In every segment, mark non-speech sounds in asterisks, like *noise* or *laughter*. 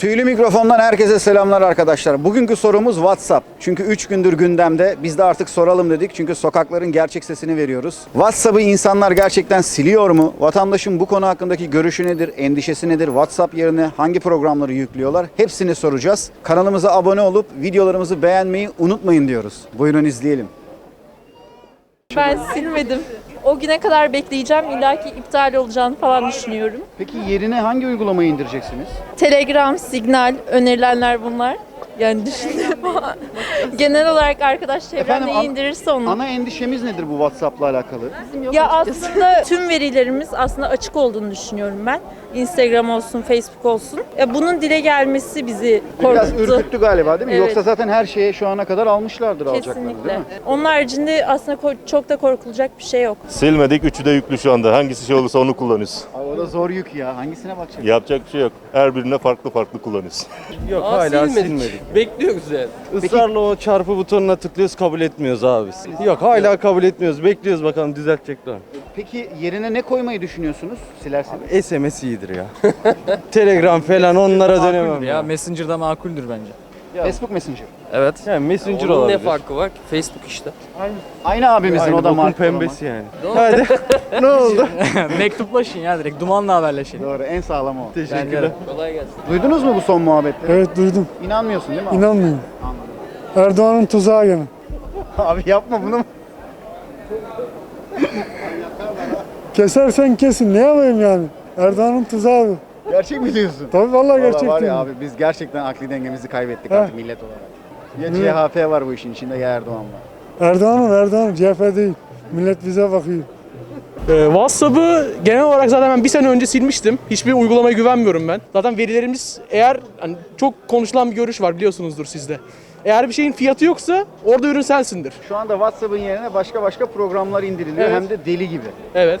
Tüylü mikrofondan herkese selamlar arkadaşlar. Bugünkü sorumuz WhatsApp. Çünkü 3 gündür gündemde. Biz de artık soralım dedik. Çünkü sokakların gerçek sesini veriyoruz. WhatsApp'ı insanlar gerçekten siliyor mu? Vatandaşın bu konu hakkındaki görüşü nedir? Endişesi nedir? WhatsApp yerine hangi programları yüklüyorlar? Hepsini soracağız. Kanalımıza abone olup videolarımızı beğenmeyi unutmayın diyoruz. Buyurun izleyelim. Ben silmedim. O güne kadar bekleyeceğim. İlla ki iptal olacağını falan düşünüyorum. Peki yerine hangi uygulamayı indireceksiniz? Telegram, Signal önerilenler bunlar. Yani düşündüm. *laughs* Genel olarak arkadaş çevrem Efendim, neyi an- indirirse onu. Ana endişemiz nedir bu WhatsApp'la alakalı? Ya aslında *laughs* tüm verilerimiz aslında açık olduğunu düşünüyorum ben. Instagram olsun, Facebook olsun. Ya bunun dile gelmesi bizi Biraz korkuttu. ürküttü galiba değil mi? Evet. Yoksa zaten her şeye şu ana kadar almışlardır alacaklarını değil Kesinlikle. mi? Onun haricinde aslında ko- çok da korkulacak bir şey yok. Silmedik, üçü de yüklü şu anda. Hangisi şey olursa onu kullanıyoruz. O da zor yük ya. Hangisine bakacak? Yapacak bir şey yok. Her birine farklı farklı kullanıyoruz. *laughs* Yok Aa, hala silmedik. silmedik. Bekliyoruz yani. Israrla o çarpı butonuna tıklıyoruz kabul etmiyoruz abi. Yok hala kabul etmiyoruz. Bekliyoruz bakalım düzeltecekler. Peki yerine ne koymayı düşünüyorsunuz silerseniz? SMS iyidir ya. *laughs* Telegram falan onlara dönemem. Ya Ya. Messenger'da makuldür bence. Facebook Messenger. Evet. Yani Messenger Onun olabilir. ne farkı var ki? Facebook işte. Aynı abimizin Aynı o da bokun marka pembesi yani. Hadi. *laughs* ne oldu? *laughs* Mektuplaşın ya direkt dumanla haberleşin. Doğru en sağlam o. Teşekkürler. Kolay gelsin. Duydunuz mu bu son muhabbetleri? Evet duydum. İnanmıyorsun değil mi abi? İnanmıyorum. Erdoğan'ın tuzağı gene. *laughs* Abi yapma bunu. Kesersen kesin. Ne yapayım yani? Erdoğan'ın tuzağı bu. Gerçek mi diyorsun? Tabii vallahi Valla gerçek var ya abi biz gerçekten akli dengemizi kaybettik artık millet olarak. Ya CHP var bu işin içinde ya Erdoğan var. Erdoğan'ın Erdoğan CHP değil. Millet bize bakıyor. Ee, WhatsApp'ı genel olarak zaten ben bir sene önce silmiştim. Hiçbir uygulamaya güvenmiyorum ben. Zaten verilerimiz eğer hani çok konuşulan bir görüş var biliyorsunuzdur sizde. Eğer bir şeyin fiyatı yoksa orada ürün sensindir. Şu anda WhatsApp'ın yerine başka başka programlar indiriliyor Evet. hem de deli gibi. Evet.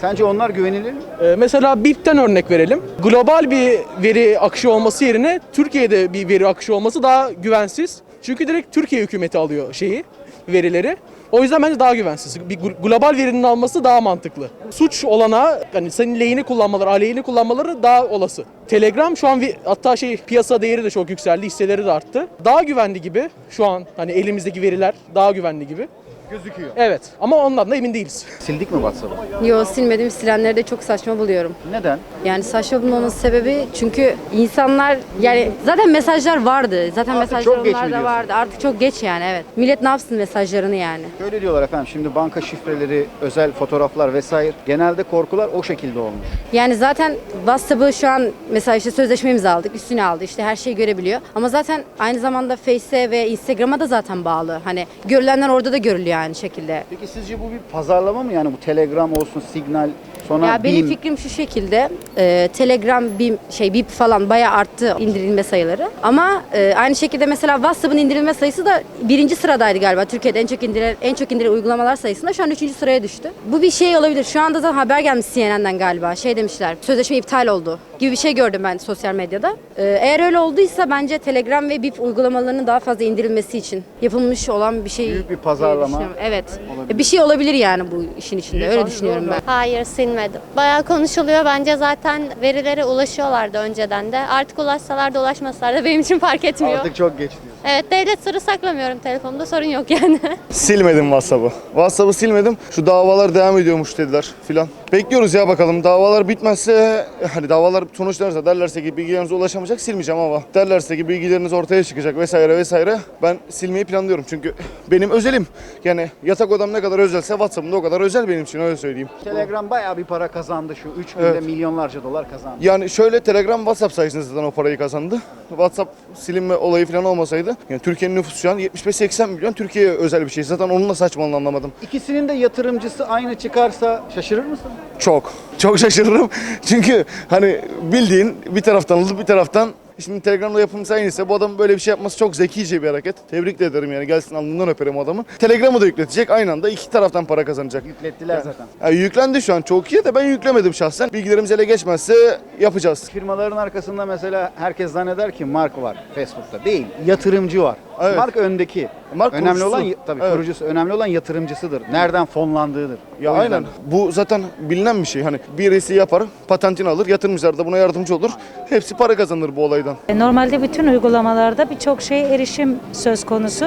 Sence onlar güvenilir mi? Ee, mesela BIP'ten örnek verelim. Global bir veri akışı olması yerine Türkiye'de bir veri akışı olması daha güvensiz. Çünkü direkt Türkiye hükümeti alıyor şeyi, verileri. O yüzden bence daha güvensiz. Bir gl- global verinin alması daha mantıklı. Suç olana hani senin lehini kullanmaları, aleyhini kullanmaları daha olası. Telegram şu an hatta şey piyasa değeri de çok yükseldi, hisseleri de arttı. Daha güvenli gibi şu an hani elimizdeki veriler daha güvenli gibi. Gözüküyor. Evet ama ondan da emin değiliz. Sildik mi WhatsApp'ı? Yo silmedim. Silenleri de çok saçma buluyorum. Neden? Yani saçma bulmanın sebebi çünkü insanlar yani zaten mesajlar vardı. Zaten Artık mesajlar çok geç mi onlarda diyorsun? vardı. Artık çok geç yani evet. Millet ne yapsın mesajlarını yani. Şöyle diyorlar efendim şimdi banka şifreleri, özel fotoğraflar vesaire. Genelde korkular o şekilde olmuş. Yani zaten WhatsApp'ı şu an mesela işte sözleşme imzaladık. Üstüne aldı. işte her şeyi görebiliyor. Ama zaten aynı zamanda Face'e ve Instagram'a da zaten bağlı. Hani görülenler orada da görülüyor aynı şekilde. Peki sizce bu bir pazarlama mı yani bu Telegram olsun, Signal, sonra Ya benim fikrim şu şekilde. e, Telegram, Bim, şey Bip falan bayağı arttı indirilme sayıları. Ama e, aynı şekilde mesela WhatsApp'ın indirilme sayısı da birinci sıradaydı galiba. Türkiye'de en çok indirilen en çok indirilen uygulamalar sayısında şu an üçüncü sıraya düştü. Bu bir şey olabilir. Şu anda da haber gelmiş CNN'den galiba. Şey demişler. Sözleşme iptal oldu gibi bir şey gördüm ben sosyal medyada. E, eğer öyle olduysa bence Telegram ve Bip uygulamalarının daha fazla indirilmesi için yapılmış olan bir şey. Büyük bir pazarlama. Evet. Bir şey olabilir yani bu işin içinde. Öyle düşünüyorum ben. Hayır silmedim. Bayağı konuşuluyor. Bence zaten verilere ulaşıyorlardı önceden de. Artık ulaşsalar da ulaşmasalar da benim için fark etmiyor. artık çok geç diyorsun. Evet devlet sırrı saklamıyorum telefonumda sorun yok yani. *laughs* Silmedim WhatsApp'ı. WhatsApp'ı silmedim. Şu davalar devam ediyormuş dediler filan. Bekliyoruz ya bakalım. Davalar bitmezse hani davalar sonuçlanırsa derlerse ki bilgilerinize ulaşamayacak silmeyeceğim ama derlerse ki bilgileriniz ortaya çıkacak vesaire vesaire ben silmeyi planlıyorum. Çünkü benim özelim. Yani yatak odam ne kadar özelse WhatsApp'ım da o kadar özel benim için öyle söyleyeyim. Telegram bayağı bir para kazandı şu 3 günde Evet. milyonlarca dolar kazandı. Yani şöyle Telegram WhatsApp sayesinde zaten o parayı kazandı. WhatsApp silinme olayı falan olmasaydı yani Türkiye'nin nüfusu şu an 75-80 milyon Türkiye'ye özel bir şey. Zaten onun da saçmalığını anlamadım. İkisinin de yatırımcısı aynı çıkarsa şaşırır mısın? Çok. Çok şaşırırım. *laughs* Çünkü hani bildiğin bir taraftan alıp bir taraftan Şimdi Telegram'da yapımcısı aynıysa bu adam böyle bir şey yapması çok zekice bir hareket. Tebrik de ederim yani gelsin alnından öperim adamı. Telegram'ı da yükletecek aynı anda iki taraftan para kazanacak. Yüklettiler zaten. Yani yüklendi şu an çok iyi de ben yüklemedim şahsen. Bilgilerimiz ele geçmezse yapacağız. Firmaların arkasında mesela herkes zanneder ki Mark var Facebook'ta. Değil. Yatırımcı var. Evet. Mark öndeki. Mark Önemli kurucusu. olan tabii Evet. kurucusu, önemli olan yatırımcısıdır. Nereden fonlandığıdır. Ya O yüzden- aynen. Bu zaten bilinen bir şey. Hani birisi yapar, patentini alır, yatırımcılar da buna yardımcı olur. Hepsi para kazanır bu olaydan. E, Normalde bütün uygulamalarda birçok şey erişim söz konusu.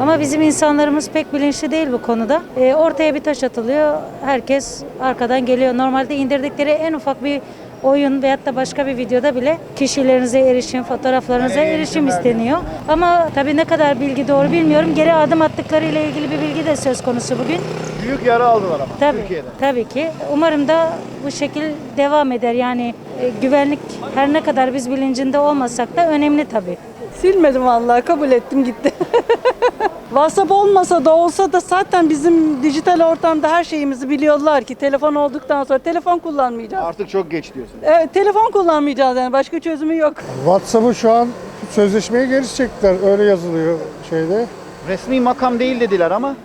Ama bizim insanlarımız pek bilinçli değil bu konuda. E, ortaya bir taş atılıyor, herkes arkadan geliyor. Normalde indirdikleri en ufak bir oyun veyahut da başka bir videoda bile kişilerinize erişim, fotoğraflarınıza erişim isteniyor. Ama tabii ne kadar bilgi doğru bilmiyorum. Geri adım attıkları ile ilgili bir bilgi de söz konusu bugün. Büyük yara aldılar ama Tabii, Türkiye'de. tabii ki. Umarım da bu şekil devam eder. Yani e, güvenlik her ne kadar biz bilincinde olmasak da önemli tabii. Silmedim vallahi kabul ettim gitti. *laughs* WhatsApp olmasa da olsa da zaten bizim dijital ortamda her şeyimizi biliyorlar ki telefon olduktan sonra telefon kullanmayacağız. Artık çok geç diyorsun. Evet telefon kullanmayacağız yani başka çözümü yok. WhatsApp'ı şu an sözleşmeyi geri çektiler. Öyle yazılıyor şeyde. Resmi makam değil dediler ama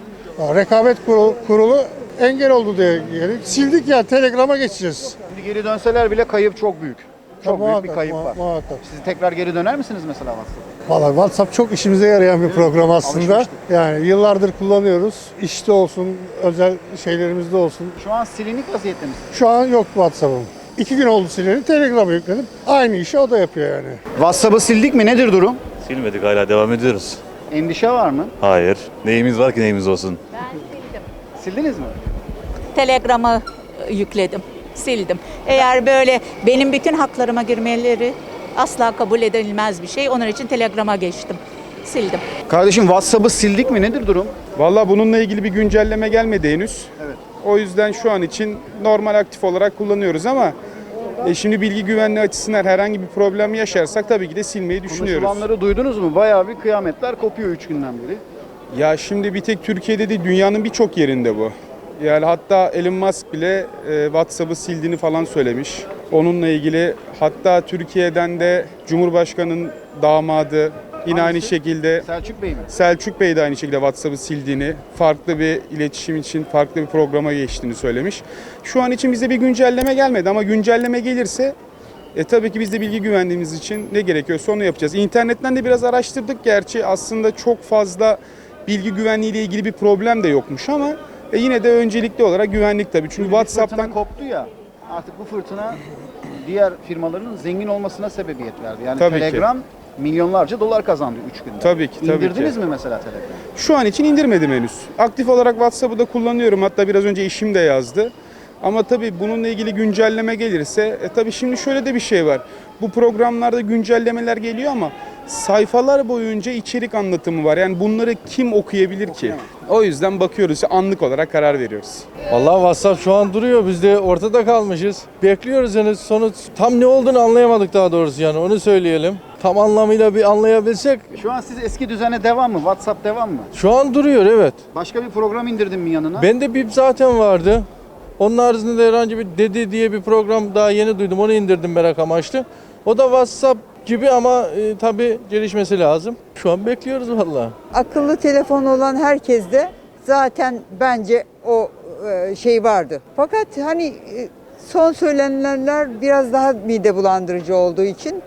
Rekabet kurulu, kurulu engel oldu diye geldik. Sildik ya Telegram'a geçeceğiz. şimdi geri dönseler bile kayıp çok büyük. Çok büyük bir kayıp var. Muhakkak. Siz tekrar geri döner misiniz mesela WhatsApp'a? Valla WhatsApp çok işimize yarayan bir program aslında. Alışmıştık. Yani yıllardır kullanıyoruz. İşte olsun, özel şeylerimizde olsun. Şu an silinik vaziyette misiniz? Şu an yok WhatsApp'ım. İki gün oldu sileli, Telegram'a yükledim. Aynı işi o da yapıyor yani. WhatsApp'ı sildik mi? Nedir durum? Silmedik hala devam ediyoruz. Endişe var mı? Hayır. Neyimiz var ki neyimiz olsun. Sildiniz mi? Telegram'ı yükledim, sildim. Eğer böyle benim bütün haklarıma girmeleri asla kabul edilmez bir şey. Onun için Telegram'a geçtim. Sildim. Kardeşim WhatsApp'ı sildik mi? Nedir durum? Valla bununla ilgili bir güncelleme gelmedi henüz. Evet. O yüzden şu an için normal aktif olarak kullanıyoruz ama e, şimdi bilgi güvenliği açısından herhangi bir problem yaşarsak tabii ki de silmeyi düşünüyoruz. Konuşulanları duydunuz mu? Bayağı bir kıyametler kopuyor 3 günden beri. Ya şimdi bir tek Türkiye'de değil dünyanın birçok yerinde bu. Yani hatta Elon Musk bile e, WhatsApp'ı sildiğini falan söylemiş. Onunla ilgili hatta Türkiye'den de Cumhurbaşkanı'nın damadı yine aynı Hangisi? şekilde Selçuk Bey mi? Selçuk Bey de aynı şekilde WhatsApp'ı sildiğini, farklı bir iletişim için farklı bir programa geçtiğini söylemiş. Şu an için bize bir güncelleme gelmedi ama güncelleme gelirse e, tabii ki biz de bilgi güvenliğimiz için ne gerekiyorsa onu yapacağız. İnternetten de biraz araştırdık gerçi aslında çok fazla bilgi güvenliği ile ilgili bir problem de yokmuş ama e, yine de öncelikli olarak güvenlik tabii. Çünkü fırtına WhatsApp'tan koptu ya. Artık bu fırtına diğer firmaların zengin olmasına sebebiyet verdi. Yani Tabii ki. Telegram milyonlarca dolar kazandı 3 günde. Tabii ki, tabii İndirdiniz ki. mi mesela Telegram'ı? Şu an için indirmedim henüz. Aktif olarak WhatsApp'ı da kullanıyorum. Hatta biraz önce işim de yazdı. Ama tabii bununla ilgili güncelleme gelirse, e tabii şimdi şöyle de bir şey var. Bu programlarda güncellemeler geliyor ama sayfalar boyunca içerik anlatımı var. Yani bunları kim okuyabilir ki? O yüzden bakıyoruz, anlık olarak karar veriyoruz. Vallahi WhatsApp şu an duruyor. Biz de ortada kalmışız. Bekliyoruz yani sonu tam ne olduğunu anlayamadık daha doğrusu yani onu söyleyelim. Tam anlamıyla bir anlayabilsek Şu an siz eski düzene devam mı? WhatsApp devam mı? şu an duruyor evet. Başka bir program indirdin mi yanına? Bende BIP zaten vardı. Onun haricinde herhangi bir Dedi diye bir program daha yeni duydum. Onu indirdim merak amaçlı. O da WhatsApp gibi ama e, tabii gelişmesi lazım. Şu an bekliyoruz vallahi. Akıllı telefon olan herkeste zaten bence o e, şey vardı. Fakat hani e, son söylenenler biraz daha mide bulandırıcı olduğu için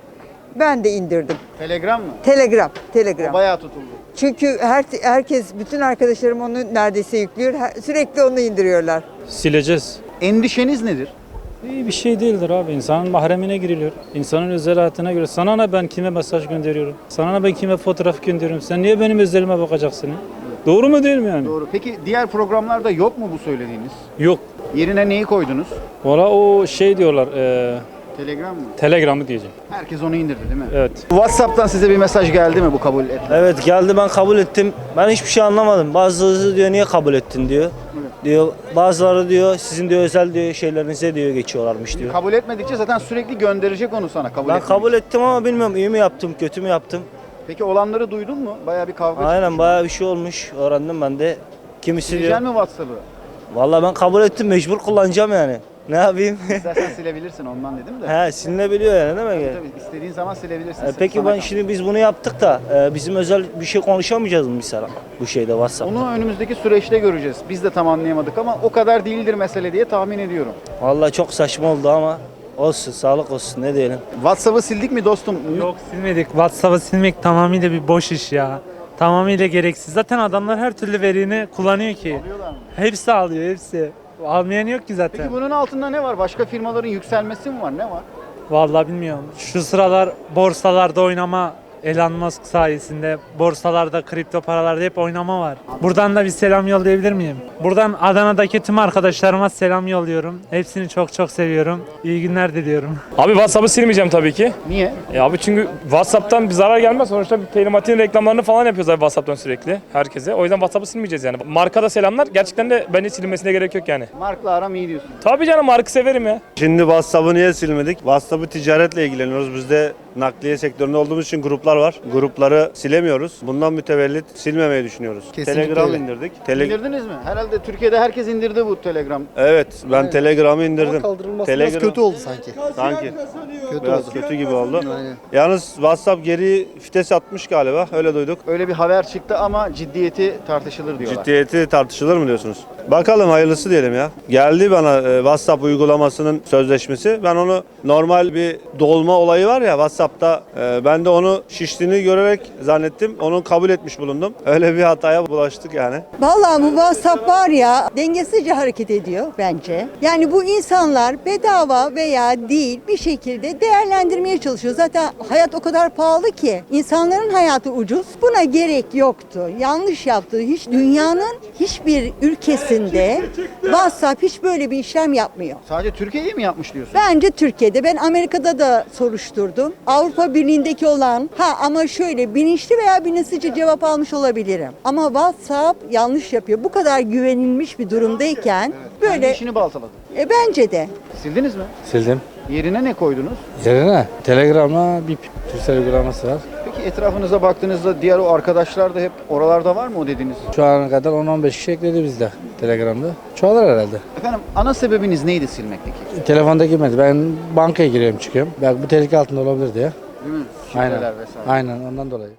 ben de indirdim. Telegram mı? Telegram, O Telegram. bayağı tutuldu. Çünkü her herkes, bütün arkadaşlarım onu neredeyse yüklüyor. Her- Sürekli onu indiriyorlar. Sileceğiz. Endişeniz nedir? İyi bir şey değildir abi. İnsanın mahremine giriliyor. İnsanın özel hayatına göre. Sana ne ben kime mesaj gönderiyorum? Sana ne ben kime fotoğraf gönderiyorum? Sen niye benim özelime bakacaksın? ya? Doğru mu değil mi yani? Doğru. Peki diğer programlarda yok mu bu söylediğiniz? Yok. Yerine neyi koydunuz? Valla o şey diyorlar. E, Telegram mı? telegramı diyeceğim. Herkes onu indirdi değil mi? Evet. WhatsApp'tan size bir mesaj geldi mi bu kabul et? Evet geldi ben kabul ettim. Ben hiçbir şey anlamadım. Bazıları diyor niye kabul ettin diyor. Diyor bazıları diyor sizin diyor özel diyor şeylerinize diyor geçiyorlarmış diyor. Kabul etmedikçe zaten sürekli gönderecek onu sana kabul Ben etmedik. kabul ettim ama bilmiyorum iyi mi yaptım kötü mü yaptım. Peki olanları duydun mu? Bayağı bir kavga Aynen bayağı bir şey olmuş öğrendim ben de. Kimisi diyor. Mi WhatsApp'ı? Vallahi ben kabul ettim mecbur kullanacağım yani. Ne yapayım? *laughs* İstersen silebilirsin ondan dedim de. He silinebiliyor yani değil mi? Tabii, tabii istediğin zaman silebilirsin. E, peki ben şimdi biz bunu yaptık da e, bizim özel bir şey konuşamayacağız mı mesela bu şeyde WhatsApp? Onu önümüzdeki süreçte göreceğiz. Biz de tam anlayamadık ama o kadar değildir mesele diye tahmin ediyorum. Vallahi çok saçma oldu ama olsun sağlık olsun ne diyelim. WhatsApp'ı sildik mi dostum? Yok silmedik. WhatsApp'ı silmek tamamıyla bir boş iş ya. tamamıyla gereksiz. Zaten adamlar her türlü verini kullanıyor ki. Alıyorlar mı? Hepsi alıyor, hepsi. Almayan yok ki zaten. Peki bunun altında ne var? Başka firmaların yükselmesi mi var? Ne var? Vallahi bilmiyorum. Şu sıralar borsalarda oynama Elon Musk sayesinde borsalarda, kripto paralarda hep oynama var. Buradan da bir selam yollayabilir miyim? Buradan Adana'daki tüm arkadaşlarıma selam yolluyorum. Hepsini çok çok seviyorum. İyi günler diliyorum. Abi WhatsApp'ı silmeyeceğim tabii ki. Niye? E abi çünkü WhatsApp'tan bir zarar gelmez. Sonuçta bir telematiğin reklamlarını falan yapıyoruz abi WhatsApp'tan sürekli herkese. O yüzden WhatsApp'ı silmeyeceğiz yani. Markada selamlar. Gerçekten de bence silinmesine gerek yok yani. Markla aram iyi diyorsun. Tabii canım markı severim ya. Şimdi WhatsApp'ı niye silmedik? WhatsApp'ı ticaretle ilgileniyoruz. Biz de nakliye sektöründe olduğumuz için gruplar var. Grupları silemiyoruz. Bundan mütevellit silmemeyi düşünüyoruz. Telegram indirdik. Tele- İndirdiniz mi? Herhalde Türkiye'de herkes indirdi bu Telegram. Evet ben Telegram'ı indirdim. Kaldırılması Telegram- biraz kötü oldu sanki. Sanki. Kötü Biraz oldu. kötü gibi oldu. Aynen. Yalnız WhatsApp geri vites atmış galiba. Öyle duyduk. Öyle bir haber çıktı ama ciddiyeti tartışılır diyorlar. Ciddiyeti tartışılır mı diyorsunuz? Bakalım hayırlısı diyelim ya. Geldi bana e, WhatsApp uygulamasının sözleşmesi. Ben onu normal bir dolma olayı var ya WhatsApp'ta. e, ben de onu şiştiğini görerek zannettim. Onu kabul etmiş bulundum. *laughs* Öyle bir hataya bulaştık yani. Vallahi bu WhatsApp var ya dengesizce hareket ediyor bence. Yani bu insanlar bedava veya değil bir şekilde değerlendirmeye çalışıyor. Zaten hayat o kadar pahalı ki insanların hayatı ucuz. Buna gerek yoktu. Yanlış yaptı. Hiç dünyanın hiçbir ülkesinde WhatsApp hiç böyle bir işlem yapmıyor. Sadece Türkiye'ye mi yapmış diyorsun? Bence Türkiye'de ben Amerika'da da soruşturdum. Avrupa Birliği'ndeki olan ha ama şöyle bilinçli veya bilinçsizce cevap almış olabilirim. Ama WhatsApp yanlış yapıyor. Bu kadar güvenilmiş bir durumdayken Kendi böyle işini baltaladı. e, bence de. Sildiniz mi? Sildim. Yerine ne koydunuz? Yerine Telegram'a bir Türksel uygulaması var. Peki etrafınıza baktığınızda diğer o arkadaşlar da hep oralarda var mı o dediğiniz? Şu ana kadar 10-15 kişi ekledi bizde Telegram'da. Çoğalır herhalde. Efendim ana sebebiniz neydi silmekteki? Telefonda girmedi. Ben bankaya giriyorum çıkıyorum. Belki bu tehlike altında olabilir diye. Değil mi? Aynen. Vesaire. Aynen ondan dolayı.